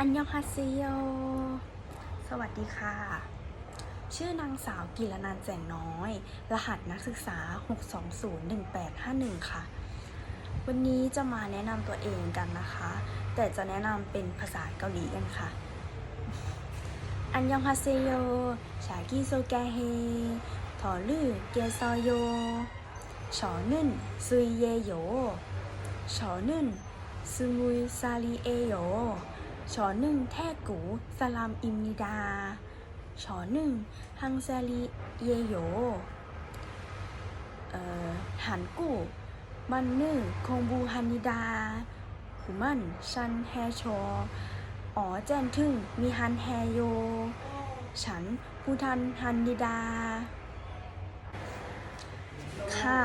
อันยองฮาเซโย สวัสดีค่ะ ชื่อนางสาวกิรนันแจ่งน้อย รหัสนักศึกษา 6201851 ค่ะ วันนี้จะมาแนะนำตัวเองกันนะคะ แต่จะแนะนำเป็นภาษาเกาหลีกันค่ะ อันยองฮาเซโย ชากิโซแกเฮถอลือเกซอโย ชอนึ่นซุยเยโย ชอนึ่นซึมุยซาลีเอโย ชอหนึ่งแท่กูสลามอิมนิดา ชอหนึ่งฮังซาลีเยโยเอ่อหันกูมันหนึ่งคงบูฮันนิดาหูมันชันแฮชออ๋อแจนทึ่งมีฮันแฮโย ฉันผู้ทันฮันนิดา ค่ะ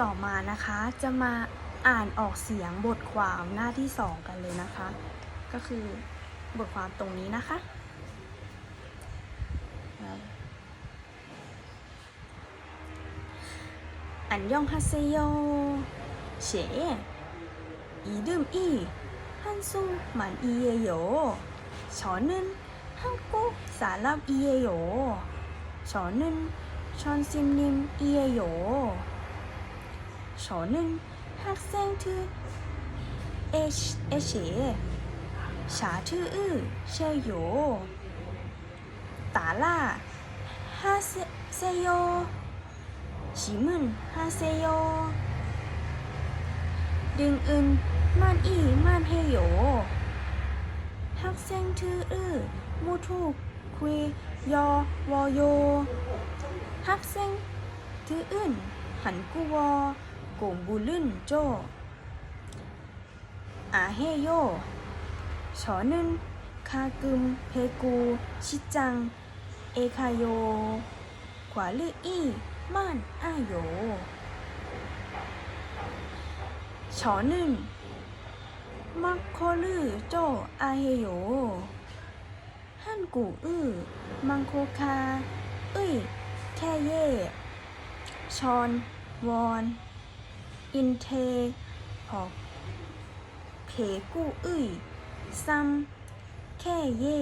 ต่อมานะคะจะมาอ่านออกเสียงบทความหน้าที่สองกันเลยนะคะ ก็คือบทความตรงนี้นะคะ อันยองฮาเซโยเฉอีดืมอีฮันซุหมันอีเยโยชอนึนฮังกุสาลับอีเยโยชอนึนชอนซิมนิมอีเยโยชอนึนฮักเซงทือเอชเอเฉ 傻ทื่ออื้อเชยโยตาล่าฮาเซโยชิมึนฮาเซโยดึงอึนม่านอีม่านเฮโยฮักเซงทื่ออื้อมูทูคุยยอวอโยฮักเซงทื่ออึนหันกูวอโกงบูลึนโจอาเฮโย ชอนึนคากึม เพกู ชิจัง เอคาโย ขวาลืออี้ ม่านอ้าโยชอนึนมักโคลือโจอาเฮโยฮั่นกูอื้อ มังโคคา เอ้ย แค่เย่ ชอน วอน อินเทหอกเพกูอื้อ ซัม แค่เย่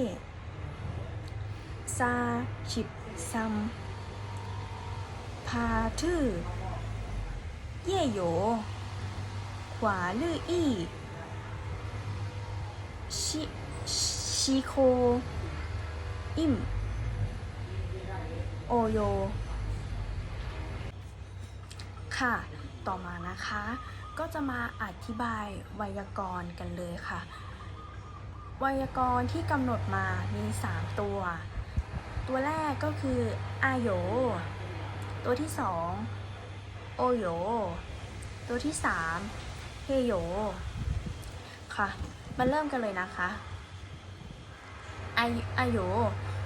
ซาฉิบซัม พาทื่อ เย่โย ขวาลืออี้ชิชิโค อิม โอโย ค่ะ ต่อมานะคะ ก็จะมาอธิบายไวยากรณ์กันเลยค่ะ ไวยากรณ์ที่กำหนดมามี 3 ตัว ตัวแรกก็คืออาโย ตัวที่ 2 โอโย ตัวที่ 3 เฮโย ค่ะ มาเริ่มกันเลยนะคะอาอาโย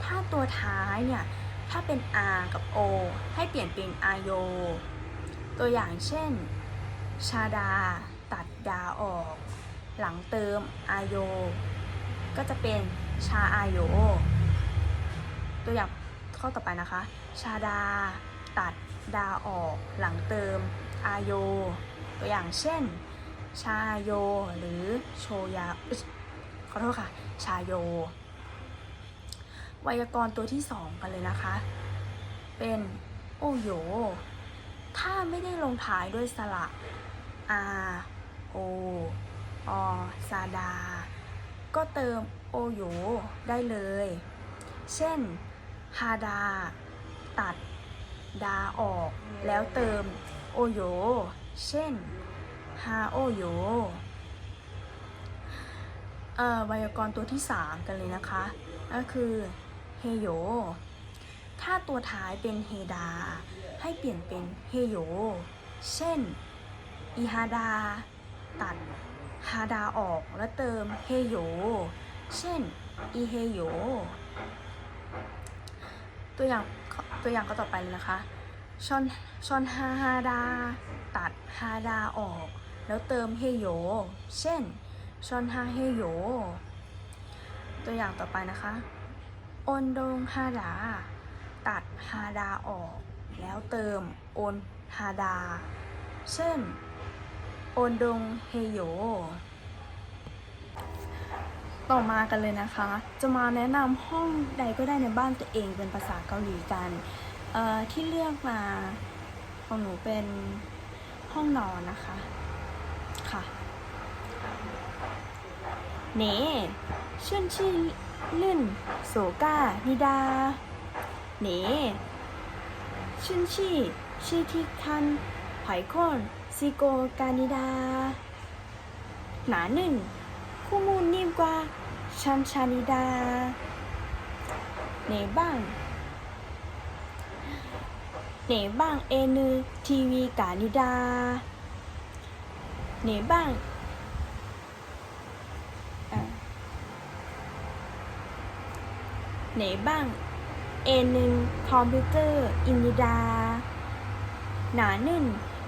ถ้าตัวท้ายเนี่ย ถ้าเป็น R กับ O ให้เปลี่ยนเป็นอาโย ตัวอย่างเช่น ชาดา ตัดดาออก หลังเติมอาโย ก็จะเป็นชาอาโย ตัวอย่างข้อต่อไปนะคะ ชาดา ตัด ดาออกหลังเติม อาโย ตัวอย่างเช่น ชาโย หรือโชยาขอโทษค่ะ ชาโย ไวยากรณ์ตัวที่สองกันเลยนะคะ เป็นโอโย ถ้าไม่ได้ลงท้ายด้วยสระ R O O ซาดา ก็เติมโอโยได้เลย เช่นฮาดา ตัด ดาออก แล้วเติมโอโยเช่นฮาโอโยเอ่อไวยากรณ์ตัวที่ 3 กันเลยนะคะ ก็คือเฮโย ถ้าตัวท้ายเป็นเฮดา ให้เปลี่ยนเป็นเฮโย เช่นอีฮาดา ตัด ฮาดาออกแล้วเติมเฮโย เช่น อีเฮโย ตัวอย่างตัวอย่างก็ต่อไปเลยนะคะชอนชอนฮาฮาดา ตัดฮาดาออก แล้วเติมเฮโย เช่นชอนฮาเฮโย ตัวอย่างต่อไปนะคะออนดงฮาดา ตัดฮาดาออก แล้วเติมโอนฮาดา เช่น อนดงเฮโย ต่อมากันเลยนะคะ จะมาแนะนำห้องใดก็ได้ในบ้านตัวเองเป็นภาษาเกาหลีกันเอ่อที่เลือกมาของหนูเป็นห้องนอนนะคะค่ะเน่เชื่อนชี่ลื่นโซก้านิดาเน่เชื่อนชี่ชีทิคันไผ่คน ซิโกกานิดาหนาหนึ่งคู่มูลนิ่มกว่าชันชานิดา เนบ้าง เนบ้างเอนึทีวีกานิดา เนบ้างอะเนบ้างเอนึงคอมพิวเตอร์ อินดิดา หนาหนึ่ง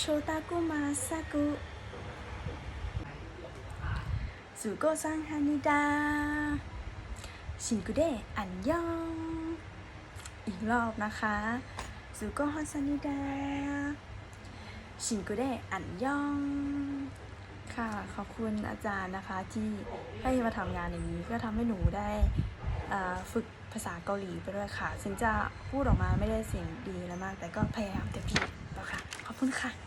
โชตากุมาสากุสุโกซังฮานิดา ชินกุเดอันยอง อีกรอบนะคะสุโกฮอนซานิดา ชินกุเดอันยอง ค่ะขอบคุณอาจารย์นะคะที่ให้มาทำงานอย่างนี้ ก็ทำให้หนูได้ฝึกภาษาเกาหลีไปด้วยค่ะ ซึ่งจะพูดออกมาไม่ได้เสียงดีแล้วมาก แต่ก็พยายามเต็มที่แล้วค่ะ ขอบคุณค่ะ